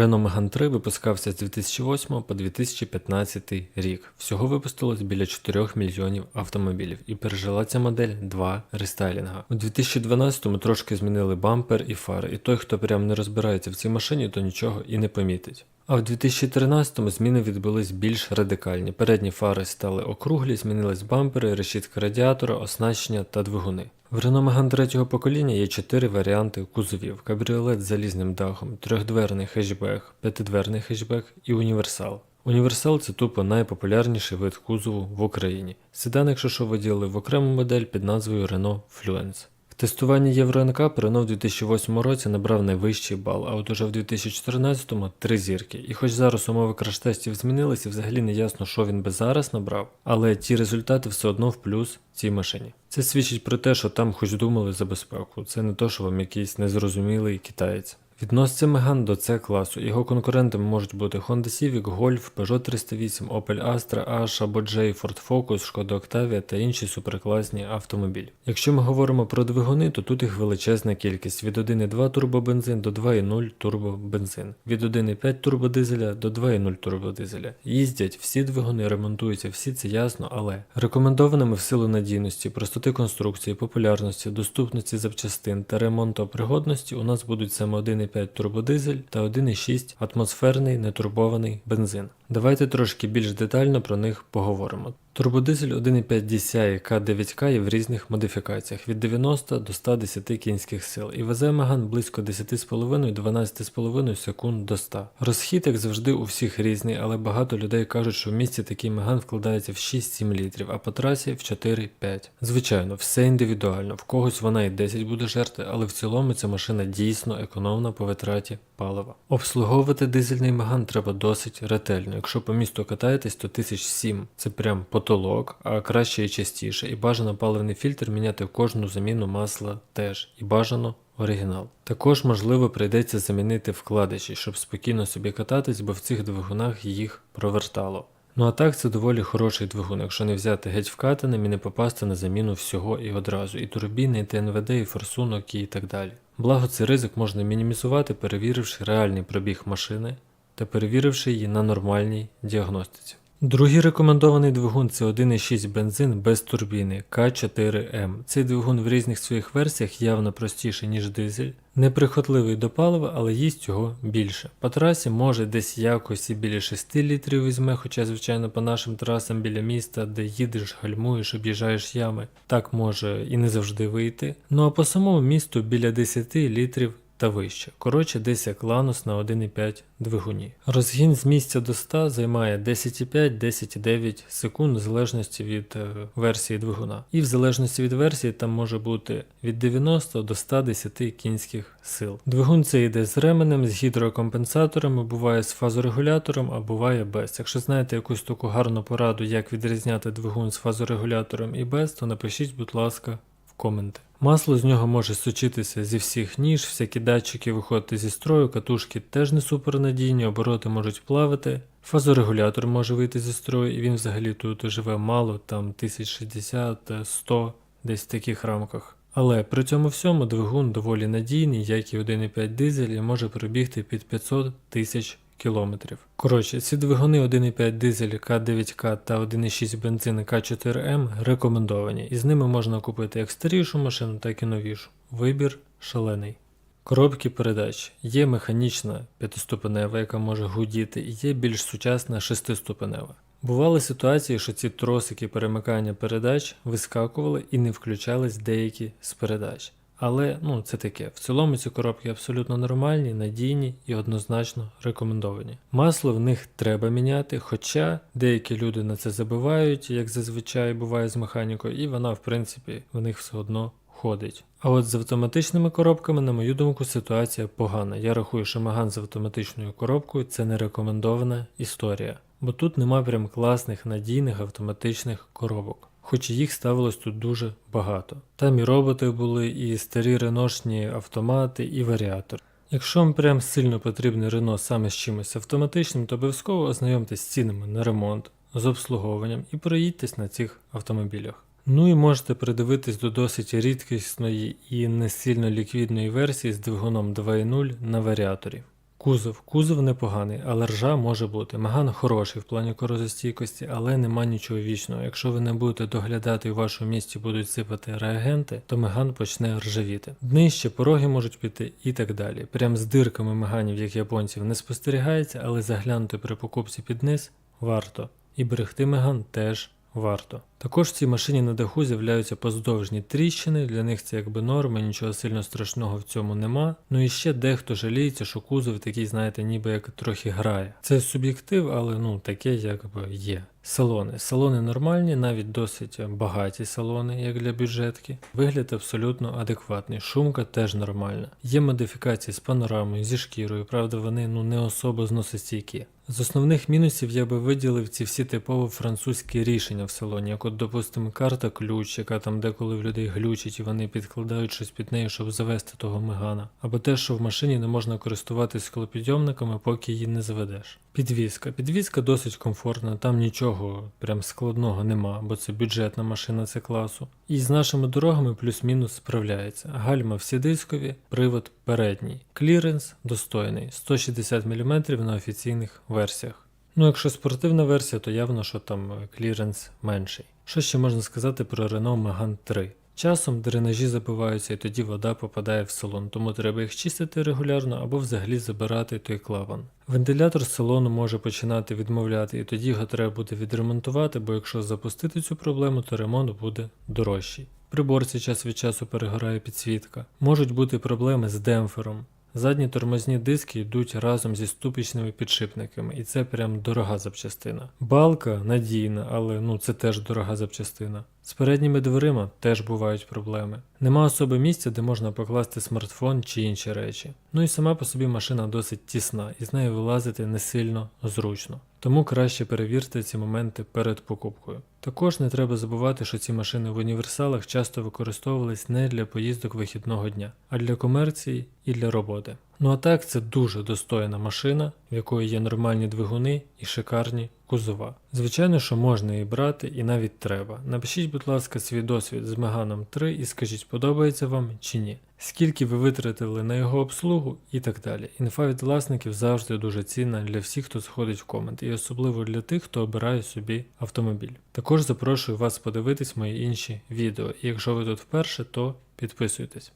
Renault Megane 3 випускався з 2008 по 2015 рік. Всього випустилось біля 4 мільйонів автомобілів і пережила ця модель два рестайлінга. У 2012-му трошки змінили бампер і фари, і той, хто прям не розбирається в цій машині, то нічого і не помітить. А в 2013-му зміни відбулись більш радикальні. Передні фари стали округлі, змінились бампери, решітка радіатора, оснащення та двигуни. В Renault Megane третього покоління є чотири варіанти кузовів: кабріолет з залізним дахом, трьохдверний хешбек, п'ятидверний хешбек і універсал. Універсал це тупо найпопулярніший вид кузову в Україні. Седан, якщо що виділили в окрему модель під назвою Renault Fluence. В ЄвроНК Євро НК Renault 2008 році набрав найвищий бал, а от уже в 2014-му три зірки. І хоч зараз умови краш-тестів змінилися, взагалі не ясно, що він би зараз набрав, але ті результати все одно в плюс цій машині. Це свідчить про те, що там хоч думали за безпеку. Це не то, що вам якийсь незрозумілий китаєць. Відноситься Megane до C класу. Його конкурентами можуть бути Honda Civic, Golf, Peugeot 308, Opel Astra, H або J, Ford Focus, Škoda Octavia та інші суперкласні автомобілі. Якщо ми говоримо про двигуни, то тут їх величезна кількість від 1,2 турбобензин до 2,0 турбобензин, від 1,5 турбодизеля до 2,0 турбодизеля. Їздять всі двигуни, ремонтуються, всі це ясно, але рекомендованими в силу надійності, простоти конструкції, популярності, доступності запчастин та ремонтопригодності у нас будуть саме 1,5 турбодизель та 1,6 атмосферний нетурбований бензин. Давайте трошки більш детально про них поговоримо. Турбодизель 1,5 DCI K9K є в різних модифікаціях від 90 до 110 кінських сил і везе Megane близько 10,5-12,5 секунд до 100. Розхід, як завжди, у всіх різний, але багато людей кажуть, що в місті такий Megane вкладається в 6-7 літрів, а по трасі в 4-5. Звичайно, все індивідуально, в когось вона і 10 буде жерти, але в цілому ця машина дійсно економна по витраті палива. Обслуговувати дизельний Megane треба досить ретельно. Якщо по місту катаєтесь, то 1007 це прям потолок, а краще і частіше. І бажано паливний фільтр міняти в кожну заміну масла теж. І бажано оригінал. Також можливо прийдеться замінити вкладиші, щоб спокійно собі кататись, бо в цих двигунах їх провертало. Ну а так це доволі хороший двигун, якщо не взяти геть вкатаним і не попасти на заміну всього і одразу, і турбіни, і ТНВД, і форсунок, і так далі. Благо цей ризик можна мінімізувати, перевіривши реальний пробіг машини та перевіривши її на нормальній діагностиці. Другий рекомендований двигун це 1,6 бензин без турбіни К4М. Цей двигун в різних своїх версіях явно простіший, ніж дизель, неприхотливий до палива, але їсть його більше. По трасі може десь якось і біля 6 літрів візьме, хоча, звичайно, по нашим трасам біля міста, де їдеш, гальмуєш, об'їжджаєш ями, так може і не завжди вийти. Ну а по самому місту біля 10 літрів та вище. Коротше, десь як ланус на 1,5 двигуні. Розгін з місця до 100 займає 10,5-10,9 секунд в залежності від е, версії двигуна. І в залежності від версії там може бути від 90 до 110 кінських сил. Двигун це йде з ременем, з гідрокомпенсаторами, буває з фазорегулятором, а буває без. Якщо знаєте якусь таку гарну пораду, як відрізняти двигун з фазорегулятором і без, то напишіть, будь ласка, коменти. Масло з нього може сочитися зі всіх ніж, всякі датчики виходити зі строю, катушки теж не супернадійні, обороти можуть плавати. Фазорегулятор може вийти зі строю, і він взагалі тут живе мало, там 1060-100, десь в таких рамках. Але при цьому всьому двигун доволі надійний, як і 1,5 дизель, і може пробігти під 500 тисяч кілометрів. Коротше, ці двигуни 1,5 дизель К9К та 1,6 бензин К4М рекомендовані, і з ними можна купити як старішу машину, так і новішу. Вибір шалений. Коробки передач є механічна п'ятиступенева, яка може гудіти, і є більш сучасна шестиступенева. Бували ситуації, що ці тросики перемикання передач вискакували і не включались деякі з передач. Але ну це таке. В цілому ці коробки абсолютно нормальні, надійні і однозначно рекомендовані. Масло в них треба міняти, хоча деякі люди на це забивають, як зазвичай буває з механікою, і вона, в принципі, в них все одно ходить. А от з автоматичними коробками, на мою думку, ситуація погана. Я рахую, що Megane з автоматичною коробкою це не рекомендована історія, бо тут нема прям класних надійних автоматичних коробок хоч і їх ставилось тут дуже багато. Там і роботи були, і старі реношні автомати, і варіатор. Якщо вам прям сильно потрібний Рено саме з чимось автоматичним, то обов'язково ознайомтесь з цінами на ремонт, з обслуговуванням і проїдьтесь на цих автомобілях. Ну і можете придивитись до досить рідкісної і не сильно ліквідної версії з двигуном 2.0 на варіаторі. Кузов. Кузов непоганий, але ржа може бути. Меган хороший в плані корозостійкості, але нема нічого вічного. Якщо ви не будете доглядати і в вашому місті будуть сипати реагенти, то меган почне ржавіти. Днище, пороги можуть піти і так далі. Прям з дирками меганів, як японців, не спостерігається, але заглянути при покупці під низ варто. І берегти меган теж варто. Також в цій машині на даху з'являються поздовжні тріщини, для них це якби норма, нічого сильно страшного в цьому нема. Ну і ще дехто жаліється, що кузов такий, знаєте, ніби як трохи грає. Це суб'єктив, але ну таке якби є. Салони. Салони нормальні, навіть досить багаті салони, як для бюджетки. Вигляд абсолютно адекватний. Шумка теж нормальна. Є модифікації з панорамою, зі шкірою, правда, вони ну не особо зносостійкі. З основних мінусів я би виділив ці всі типово французькі рішення в салоні, як от, допустимо, карта ключ, яка там деколи в людей глючить і вони підкладають щось під нею, щоб завести того мегана. Або те, що в машині не можна користуватись склопідйомниками, поки її не заведеш. Підвізка. Підвізка досить комфортна, там нічого прям складного нема, бо це бюджетна машина це класу. І з нашими дорогами плюс-мінус справляється. Гальма всі дискові, привод передній. Кліренс достойний 160 мм на офіційних версіях. Ну, якщо спортивна версія, то явно, що там е, кліренс менший. Що ще можна сказати про Renault Megane 3? Часом дренажі забиваються і тоді вода попадає в салон, тому треба їх чистити регулярно або взагалі забирати той клапан. Вентилятор з салону може починати відмовляти, і тоді його треба буде відремонтувати, бо якщо запустити цю проблему, то ремонт буде дорожчий. Приборці час від часу перегорає підсвітка. Можуть бути проблеми з демпфером. Задні тормозні диски йдуть разом зі ступичними підшипниками, і це прям дорога запчастина. Балка надійна, але ну це теж дорога запчастина. З передніми дверима теж бувають проблеми. Нема особи місця, де можна покласти смартфон чи інші речі. Ну і сама по собі машина досить тісна, і з нею вилазити не сильно зручно. Тому краще перевірте ці моменти перед покупкою. Також не треба забувати, що ці машини в універсалах часто використовувались не для поїздок вихідного дня, а для комерції і для роботи. Ну а так це дуже достойна машина, в якої є нормальні двигуни і шикарні кузова. Звичайно, що можна її брати і навіть треба. Напишіть, будь ласка, свій досвід з Меганом 3 і скажіть, подобається вам чи ні. Скільки ви витратили на його обслугу і так далі. Інфа від власників завжди дуже цінна для всіх, хто заходить в комент, і особливо для тих, хто обирає собі автомобіль. Також запрошую вас подивитись мої інші відео, і якщо ви тут вперше, то підписуйтесь.